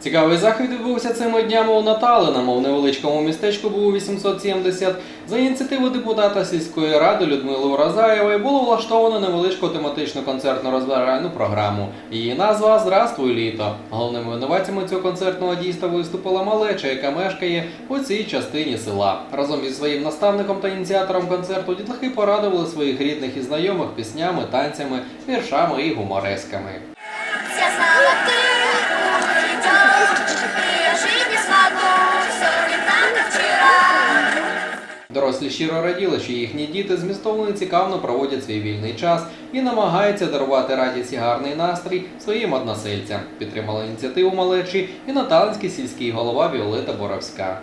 Цікавий захід відбувся цими днями у Наталиному. В невеличкому містечку було 870. За ініціативи депутата сільської ради Людмили Уразаєвої було влаштовано невеличку тематичну концертну розважальну програму. Її назва Здравствуй літо. Головними винуватцями цього концертного дійства виступила малеча, яка мешкає у цій частині села. Разом із своїм наставником та ініціатором концерту дітлахи порадували своїх рідних і знайомих піснями, танцями, віршами і гуморесками. Дорослі щиро раділи, що їхні діти змістовно і цікавно проводять свій вільний час і намагаються дарувати радість і гарний настрій своїм односельцям. Підтримала ініціативу малечі і наталинський сільський голова Віолета Боровська.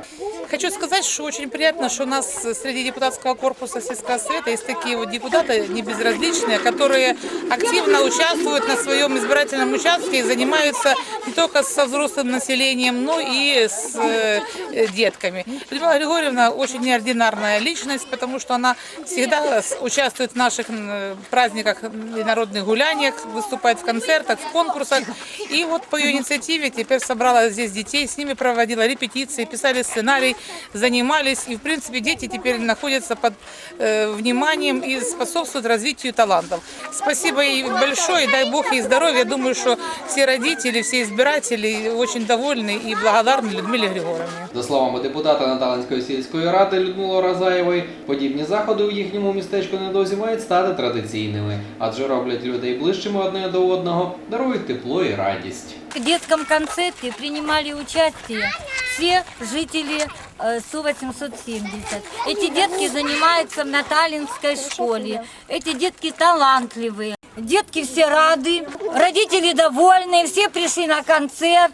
Хочу сказать, что очень приятно, что у нас среди депутатского корпуса сельского совета есть такие вот депутаты небезразличные, которые активно участвуют на своем избирательном участке и занимаются не только со взрослым населением, но и с э, э, детками. Людмила Григорьевна очень неординарная личность, потому что она всегда с- участвует в наших м, праздниках и народных гуляниях, выступает в концертах, в конкурсах. И вот по ее инициативе теперь собрала здесь детей, с ними проводила репетиции, писали сценарий, занимались. И, в принципе, дети теперь находятся под э, вниманием и способствуют развитию талантов. Спасибо ей большое, дай Бог ей здоровья. Я думаю, что все родители, все избиратели очень довольны и благодарны Людмиле Григорьевне. За словами депутата Наталинської сільської ради Людмили Разаєвої, подібні заходи у їхньому містечку недовзі мають стати традиційними, адже роблять людей ближчими одне до одного, дарують тепло і радість. В детском концерте принимали участие все жители э, СУ-870. Эти детки занимаются в Наталинской школе. Эти детки талантливые. Детки все рады, родители довольны, все пришли на концерт.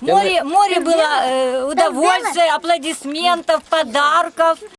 Море, море было э, удовольствия, аплодисментов, подарков.